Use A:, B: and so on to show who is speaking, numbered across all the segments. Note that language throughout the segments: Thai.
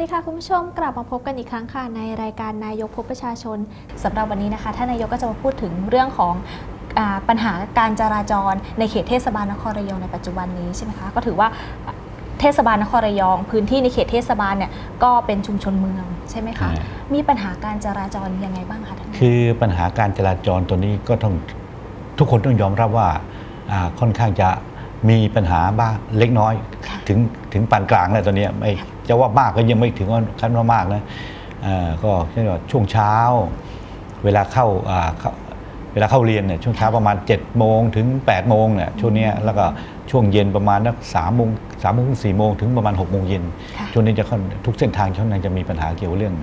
A: ดีค่ะคุณผู้ชมกลับมาพบกันอีกครั้งค่ะในรายการนายกพบประชาชนสำหรับวันนี้นะคะท่านนายกก็จะมาพูดถึงเรื่องของอาปัญหาการจราจรในเขตเทศบาลนครระยองในปัจจุบันนี้ใช่ไหมคะก็ถือว่าเทศบาลนครระยอง พื้นที่ในเขตเทศบาลเนี่ยก็เป็นชุมชนเมืองใช่ไหมคะ
B: ใช่
A: มีปัญหาการจราจรยังไงบ้างคะท่านนายก
B: คือปัญหาการจราจรตัวนี้ก็ต้องทุกคนต้องยอมรับว่าอ่าค่อนข้างจะมีปัญหาบ้างเล็กน้อย
A: ค่ะ
B: ถึงถึงปานกลางแล้วตอนนี้ไม่ จะว่ามากก็ยังไม่ถึงว่าขั้นว่ามากนะเอ่อก็เช่นว่าช่วงเช้า เวลาเข้าอ่าเข้าเวลาเข้าเรียนเนี่ยช่วงเช้าประมาณ7จ็ดโมงถึง8ปดโมงเนี่ยช่วงเนี้ยแล้วก็ช่วงเย็นประมาณนักสามโมงสามโมงถึงสี่โมงถึงประมาณ6กโมงเย็น
A: ค่ะ
B: ช่วงนี้จะค่อนทุกเส้นทางช่วงนั้นจะมีปัญหาเกี่ยวกับเรื่อง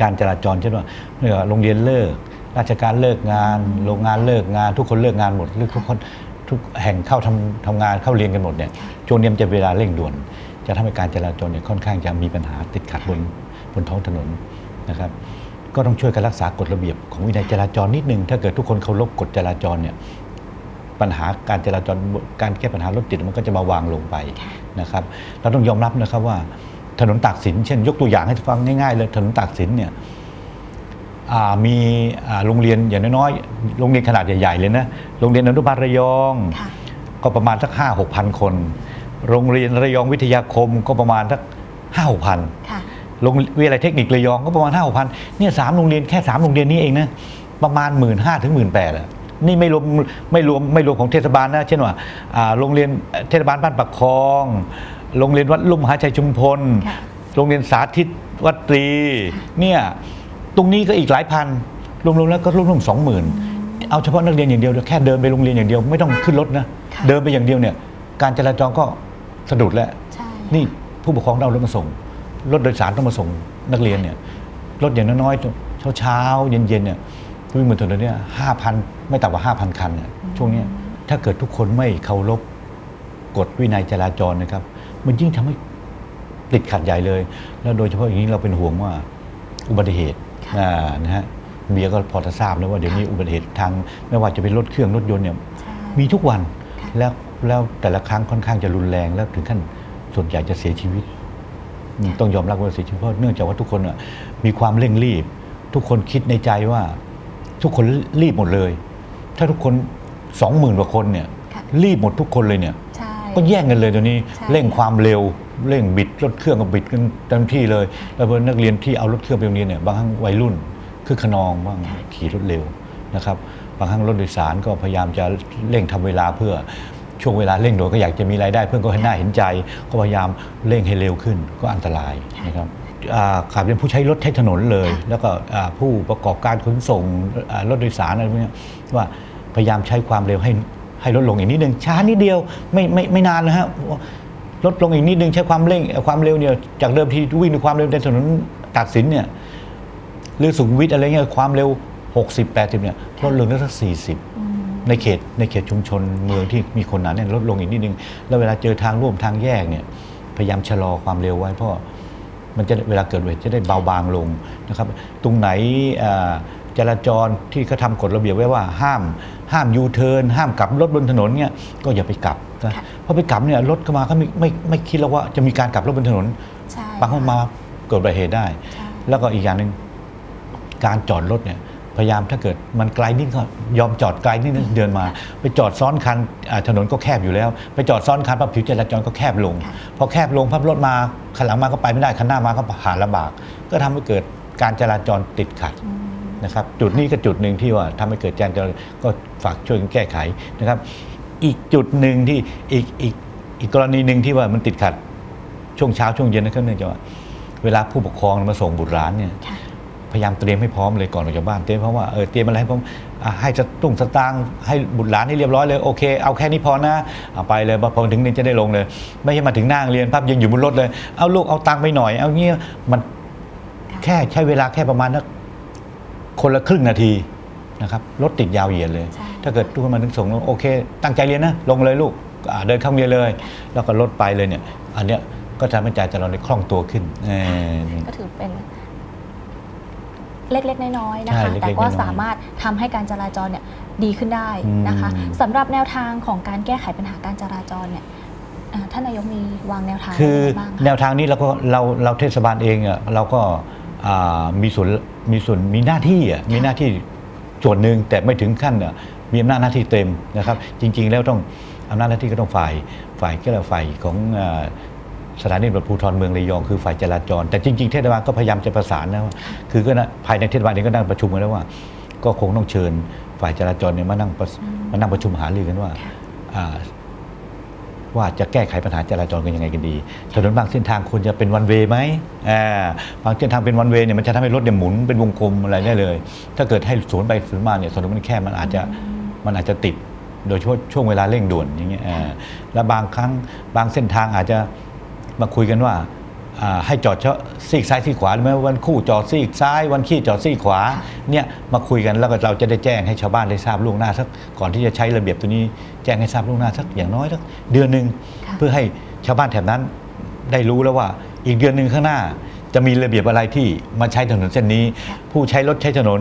B: การจราจรเช่นว่าเมื่อโรงเรียนเลิก ราชการเลิกงาน โรงงานเลิกงาน ทุกคนเลิกงานหมดหรือทุกคนทุกแห่งเข้าทำทำงานเข้าเรียนกันหมดเนี่ยช่วงนี้มันจะเวลาเร่งด่วน จะทำให้การจราจรเนี่ยค่อนข้างจะมีปัญหาติดขัดบนบนท้องถนนนะครับก็ต้องช่วยกันรักษากฎระเบียบของวินัยจราจรนิดนึง ถ้าเกิดทุกคนเคารพกฎจราจรเนี่ยปัญหาการจราจรการแก้ปัญหารถติดมันก็จะมาวางลงไปนะครับเราต้องยอมรับนะครับว่าถนนตากสินเช่น ยกตัวอย่างให้ฟังง่ายๆเลยถนนตากสินเนี่ยอ่ามีอ่าโรงเรียนอย่างน้อยๆโรงเรียนขนาดใหญ่ๆเลยนะโรงเรียนอนุบาลระยอง
A: ค่ะ
B: ก็ประมาณสักห้าหกพันคน โรงเรียนระยองวิทยาคมก็ประมาณสักห้าหกพัน
A: ค่ะ
B: โรงวิทยาลัยเทคนิคระยองก็ประมาณห้าหกพันเนี่ยสามโรงเรียนแค่สามโรงเรียนนี้เองนะประมาณหมื่นห้าถึงหมื่นแปดอะนี่ไม่รวมไม่รวมไม่รวมของเทศบาลนะเช่นว่าอ่าโรงเรียนเทศบาลบ้านปักคลอง โรงเรียนวัดลุ่มมหาชัยชุมพล
A: ค่ะ
B: โรงเรียนสาธิตวัดตรีเนี่ยตรงนี้ก็อีกหลายพันรวมๆแล้วก็รวมๆสองหมื่นเอาเฉพาะนักเรียนอย่างเดียวแค่เดินไปโรงเรียนอย่างเดียวไม่ต้องขึ้นรถนะ
A: ค่ะ
B: เดินไปอย่างเดียวเนี่ยการจราจรก็ สะดุดแล้ว
A: ใช่
B: นี่ผู้ปกครองต้องเอารถมาส่ง รถโดยสารต้องมาส่งนักเรียนเนี่ย รถอย่างน้อยๆเช้าเช้าๆเย็นๆเนี่ยวิ่งบนถนนเนี่ยห้าพันไม่ต่ำกว่าห้าพันคันเนี่ยช่วงเนี้ยถ้าเกิดทุกคนไม่เคารพกฎวินัยจราจรนะครับ มันยิ่งทำให้ติดขัดใหญ่เลย แล้วโดยเฉพาะอย่างนี้เราเป็นห่วงว่าอุบัติเหตุ
A: ค่ะ
B: อ่านะฮะเบียร์ก็พอจะทราบแล้วว่าเดี๋ยวนี้อุบัติเหตุทาง ไม่ว่าจะเป็นรถเครื่องรถยนต์เนี่ย
A: ใช่
B: มีทุกวัน
A: ค่ะ
B: แล้ว แล้วแต่ละครั้งค่อนข้างจะรุนแรงแล้วถึงขั้นส่วนใหญ่จะเสียชีวิตอืมต้องยอมรับว่าเสียชีวิตเพราะเนื่องจากว่าทุกคนอะมีความเร่งรีบ ทุกคนคิดในใจว่าทุกคนรีบหมดเลย ถ้าทุกคนสองหมื่นกว่าคนเนี่ย
A: ค่ะ
B: รีบหมดทุกคนเลยเนี่ย
A: ใช่
B: ก็แย่งกันเลยตัวนี้
A: ใช่
B: เร่งความเร็วเร่งบิดรถเครื่องก็บิดกันเต็มที่เลย แล้วพอนักเรียนที่เอารถเครื่องไปโรงเรียนเนี่ยบางครั้งวัยรุ่นคือขนองบ้างขี่รถเร็วนะครับบางครั้งรถโดยสารก็พยายามจะเร่งทำเวลาเพื่อ ช่วงเวลาเร่งด่วนก็อยากจะมีรายได้ เพื่อนก็ให้หน้าเห็นใจ ก็พยายามเร่งให้เร็วขึ้นก็อันตรายนะครับอ่าขับเป็นผู้ใช้รถใช้ถนนเลย แล้วก็อ่าผู้ประกอบการขนส่งอ่ารถโดยสารอะไรพวกเนี้ยว่าพยายามใช้ความเร็วให้ให้ลดลงอีกนิดนึงช้านิดเดียวไม่ไม่ไม่นานนะฮะลดลงอีกนิดนึงใช้ความเร่งเอ่อความเร็วเนี่ยจากเดิมที่วิ่งด้วยความเร็วในถนนตัดสินเนี่ยหรือสุขุมวิทอะไรเงี้ยความเร็ว 60 80เนี่ยลดลงได้สัก
A: อืม
B: 40 ในเขตในเขตชุมชนเมืองที่มีคนหนาแน่นลดลงอีกนิดนึง แล้วเวลาเจอทางร่วมทางแยกเนี่ยพยายามชะลอความเร็วไว้เพราะมันจะเวลาเกิดอุบัติเหตุจะได้เบาบางลงนะครับ ตรงไหนเอ่อจราจรที่เขาทำกฎระเบียบไว้ว่าห้ามห้ามยูเทิร์นห้ามกลับรถบนถนนเนี่ยก็อย่าไปกลับนะ
A: ค่ะ
B: เพราะไปกลับเนี่ยรถเข้ามาเขาไม่ไม่ไม่คิดแล้วว่าจะมีการกลับรถบนถนน
A: ใช่
B: บางครั้งมาเกิดอุบัติเหตุได้
A: ใช่
B: แล้วก็อีกอย่างหนึ่งการจอดรถเนี่ย พยายามถ้าเกิดมันไกลนิดก็ยอมจอดไกลนิดนึงเดินมา ไปจอดซ้อนคันอ่าถนนก็แคบอยู่แล้ว ไปจอดซ้อนคันปั๊บผิวจราจรก็แคบลง
A: ค่ะ
B: พอแคบลงพับรถมาคันหลังมาก็ไปไม่ได้คันหน้ามาก็ผ่านลำบาก ก็ทำให้เกิดการจราจรติดขัด
A: อืม
B: นะครับ จุดนี้ก็จุดหนึ่งที่ว่าทำให้เกิดการจราจรก็ฝากช่วยกันแก้ไขนะครับ อีกจุดหนึ่งที่อีกอีกอีกกรณีหนึ่งที่ว่ามันติดขัดช่วงเช้าช่วงเย็นนะครับเนื่องจากว่าเวลาผู้ปกครองมาส่งบุตรหลานเนี่ย
A: ค่ะ
B: พยายามเตรียมให้พร้อมเลยก่อนออกจากบ้านเตรียมเพราะว่าเออเตรียมอะไรให้พร้อมอะให้สตุ้งสตางค์ให้บุตรหลานให้เรียบร้อยเลยโอเคเอาแค่นี้พอนะเอาไปเลยพอถึงนี่จะได้ลงเลย ไม่ใช่มาถึงหน้าโรงเรียนปั๊บยังอยู่บนรถเลย เอาลูกเอาตังค์ไปหน่อย เอาเงี้ยมันแค่ใช้เวลาแค่ประมาณนักคนละครึ่งนาทีนะครับรถติดยาวเหยียดเลย
A: ใช่
B: ถ้าเกิดทุกคนมาถึงส่งแล้วโอเค ตั้งใจเรียนนะลงเลยลูกอ่าเดินเข้าโรงเรียนเลย แล้วก็รถไปเลยเนี่ย อันเนี้ยก็ทำให้ใจจราจรได้คล่องตัวขึ้นเออ
A: ก็ถือเป็น เล็กๆ น้อยๆนะ
B: ใช่
A: คะ
B: เล็กๆ
A: แต่ก็
B: น้อยๆ
A: สามารถทำให้การจราจรเนี่ยดีขึ้นได้
B: อืม
A: นะคะสำหรับแนวทางของการแก้ไขปัญหาการจราจรเนี่ยอ่าท่านนายกมีวางแนวทาง
B: คือ
A: ยังไงบ้าง
B: แน
A: คะ
B: วทางนี้เราก็เราเราเทศบาลเองอะเราก็อ่ามีส่วนมีส่วนมีหน้าที่อะมีหน้าที่ส่วนหนึ่งแต่ไม่ถึงขั้นอะมีอำนาจหน้าที่เต็มนะครับ จริง ๆ แล้วต้องอำนาจหน้าที่ก็ต้องฝ่ายฝ่ายก็เรียกว่าฝ่ายของอ่า สถานีตำรวจภูธรเมืองระยองคือฝ่ายจราจร แต่จริงๆเทศบาลก็พยายามจะประสานนะว่าคือก็นะภายในเทศบาลเองก็นั่งประชุมกันแล้วว่า ก็คงต้องเชิญฝ่ายจราจรเนี่ยมานั่งประมานั่งประชุมหารือกันว่า
A: ค่ะ
B: อ่าว่าจะแก้ไขปัญหาจราจรกันยังไงกันดี ถนนบางเส้นทางควรจะเป็นวันเวย์ไหมอ่าบางเส้นทางเป็นวันเวย์เนี่ยมันจะทำให้รถเนี่ยหมุนเป็นวงกลมอะไรได้เลย ถ้าเกิดให้สวนไปสวนมาเนี่ยถนนมันแคบมันอาจจะมันอาจจะติด โดยเฉพาะช่วงเวลาเร่งด่วนอย่างเงี้ยอ่าแล้วบางครั้งบางเส้นทางอาจจะ มาคุยกันว่าอ่าให้จอดเฉพาะซีกซ้ายซีกขวาหรือไม่วันคู่จอดซีกซ้าย วันขี้จอดซีกขวาเนี่ยมาคุยกันแล้วก็เราจะได้แจ้งให้ชาวบ้านได้ทราบล่วงหน้าสักก่อนที่จะใช้ระเบียบตัวนี้แจ้งให้ทราบล่วงหน้าสักอย่างน้อยสักเดือนหนึ่ง
A: ค่ะ
B: เพื่อให้ชาวบ้านแถบนั้นได้รู้แล้วว่า อีกเดือนหนึ่งข้างหน้า จะมีระเบียบอะไรที่มาใช้ถนนเส้นนี้ ผู้ใช้รถใช้ถนน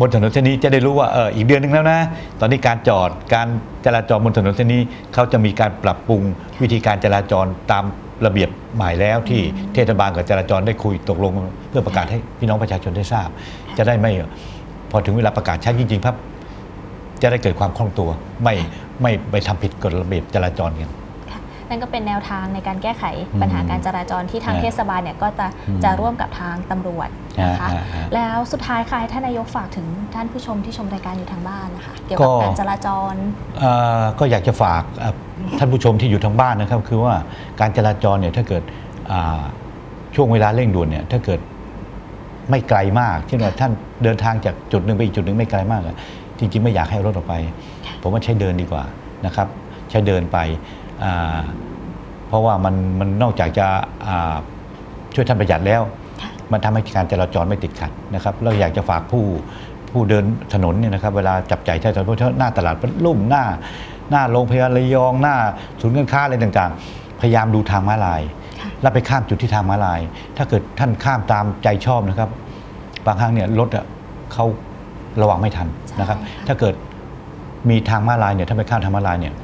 B: บนถนนเส้นนี้จะได้รู้ว่าเอออีกเดือนหนึ่งแล้วนะ ตอนนี้การจอดการจราจรบนถนนเส้นนี้เขาจะมีการปรับปรุงวิธีการจราจรตาม ระเบียบใหม่แล้วที่เทศบาลกับจราจรได้คุยตกลงเพื่อประกาศให้พี่น้องประชาชนได้ทราบ จะได้ไม่พอถึงเวลาประกาศใช้จริงๆครับจะได้เกิดความคล่องตัว ไม่ไม่ไปทำผิดกฎระเบียบจราจรกัน
A: ค่ะนั่นก็เป็นแนวทางในการแก้ไข
B: อืม
A: ปัญหาการจราจรที่ทาง
B: อ่า
A: เทศบาลเนี่ยก็จะ
B: อืม
A: จะร่วมกับทางตำรวจนะคะ
B: อ่าอ่าอ่า
A: แล้วสุดท้ายค่ะให้ท่านนายกฝากถึงท่านผู้ชมที่ชมรายการอยู่ทางบ้านนะคะเกี่ยวกับ
B: ก็
A: การจราจร
B: เอ่อก็อยากจะฝากเอ่อ ท่านผู้ชมที่อยู่ทางบ้านนะครับ คือว่าการจราจรเนี่ยถ้าเกิดช่วงเวลาเร่งด่วนเนี่ยถ้าเกิดไม่ไกลมากเช่นว่าท่านเดินทางจากจุดหนึ่งไปอีกจุดหนึ่งไม่ไกลมากอะจริงๆไม่อยากให้เอารถออกไป ผมว่าใช้เดินดีกว่านะครับ ใช้เดินไปเพราะว่ามันมันนอกจากจะช่วยท่านประหยัดแล้ว มันทำให้การจราจรไม่ติดขัดนะครับเราอยากจะฝากผู้ผู้เดินถนนเนี่ยนะครับ เวลาจับใจ่ายใช้ถนนเพราะหน้าตลาดพระลุ่มหน้า หน้าโรงพยาบาลระยองหน้าศูนย์การค้าอะไรต่างๆ พยายามดูทางม้าลาย
A: ค่ะ
B: แล้วไปข้ามจุดที่ทางม้าลาย ถ้าเกิดท่านข้ามตามใจชอบนะครับ บางครั้งเนี่ยรถอะเขาระวังไม่ทันนะครับ
A: ใช่ค่ะ
B: ถ้าเกิดมีทางม้าลายเนี่ยถ้าไปข้ามทางม้าลายเนี่ย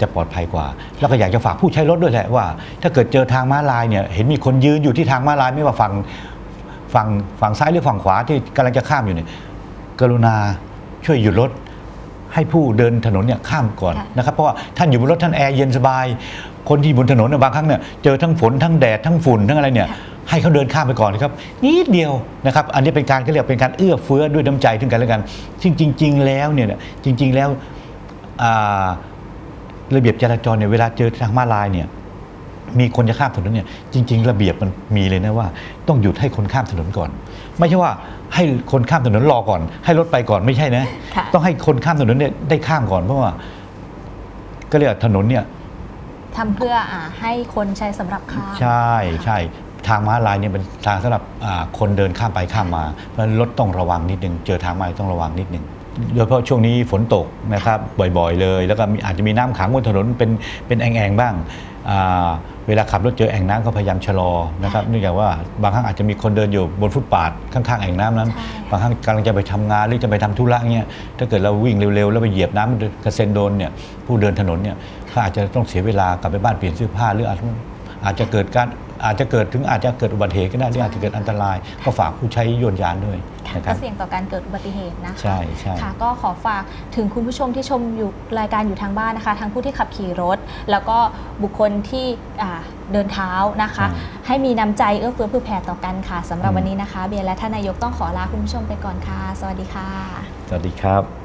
B: จะปลอดภัยกว่า แล้วก็อยากจะฝากผู้ใช้รถด้วยแหละว่า ถ้าเกิดเจอทางม้าลายเนี่ยเห็นมีคนยืนอยู่ที่ทางม้าลายไม่ว่าฝั่งฝั่งฝั่งซ้ายหรือฝั่งขวาที่กำลังจะข้ามอยู่เนี่ยกรุณาช่วยหยุดรถ ให้ผู้เดินถนนเนี่ยข้ามก่อน
A: ค่ะ
B: นะครับเพราะว่าท่านอยู่บนรถท่านแอร์เย็นสบาย คนที่บนถนนเนี่ยบางครั้งเนี่ยเจอทั้งฝนทั้งแดดทั้งฝุ่นทั้งอะไรเนี่ยให้เขาเดินข้ามไปก่อนนะครับนิดเดียวนะครับ อันนี้เป็นการก็เรียกเป็นการเอื้อเฟื้อด้วยน้ำใจถึงกันและกันซึ่งจริง ๆ แล้วเนี่ยจริง ๆ แล้วอ่าระเบียบจราจรเนี่ยเวลาเจอทางม้าลายเนี่ย มีคนจะข้ามถนนเนี่ยจริง ๆ ระเบียบมันมีเลยนะว่า ต้องหยุดให้คนข้ามถนนก่อน ไม่ใช่ว่าให้คนข้ามถนนรอก่อน ให้รถไปก่อนไม่ใช่นะ
A: ค่ะ
B: ต้องให้คนข้ามถนนเนี่ยได้ข้ามก่อนเพราะว่า ก็เรียกว่าถนนเนี่ย
A: ทำเพื่ออ่าให้คนใช้สำหรับข้าม
B: ใช่ใช่ทางม้าลายเนี่ยเป็นทางสำหรับอ่าคนเดินข้ามไปข้ามมาเพราะฉะนั้นรถต้องระวังนิดนึงเจอทางม้าลายต้องระวังนิดนึง โดยเฉพาะช่วงนี้ฝนตกนะครับบ่อยๆเลย แล้วก็มีอาจจะมีน้ำขังบนถนนเป็นเป็นแอ่งๆบ้างอ่าเวลาขับรถเจอแอ่งน้ำก็พยายามชะลอนะครับเนื่องจากว่าบางครั้งอาจจะมีคนเดินอยู่บนฟุตปาดข้างๆแอ่งน้ำนั้น
A: ใช่
B: บางครั้งกำลังจะไปทำงานหรือจะไปทำธุระเงี้ยถ้าเกิดเราวิ่งเร็วๆ แล้วไปเหยียบน้ำมันกระเซ็นโดนเนี่ยผู้เดินถนนเนี่ยเขาอาจจะต้องเสียเวลากลับไปบ้านเปลี่ยนเสื้อผ้าหรืออาจอาจจะเกิดการอาจจะเกิดถึงอาจจะเกิดอุบัติเหตุก็ได้หรืออาจจะเกิดอันตราย ก็ฝากผู้ใช้ยนต์ยานด้วย
A: ค่ะ
B: นะค
A: ก็
B: รับ
A: เสี่ยงต่อการเกิดอุบัติเหตุนะคะ
B: ใช่ใช่
A: ค่ะก็ขอฝากถึงคุณผู้ชมที่ชมอยู่รายการอยู่ทางบ้านนะคะทั้งผู้ที่ขับขี่รถ แล้วก็บุคคลที่อ่าเดินเท้านะคะ
B: ใช่
A: ให้มีน้ำใจเอื้อเฟื้อเผื่อแผ่ต่อกันค่ะสำหรับ
B: อืม
A: วันนี้นะคะ เบียร์และท่านนายกต้องขอลาคุณผู้ชมไปก่อนค่ะ สวัสดีค่ะ
B: สวัสดีครับ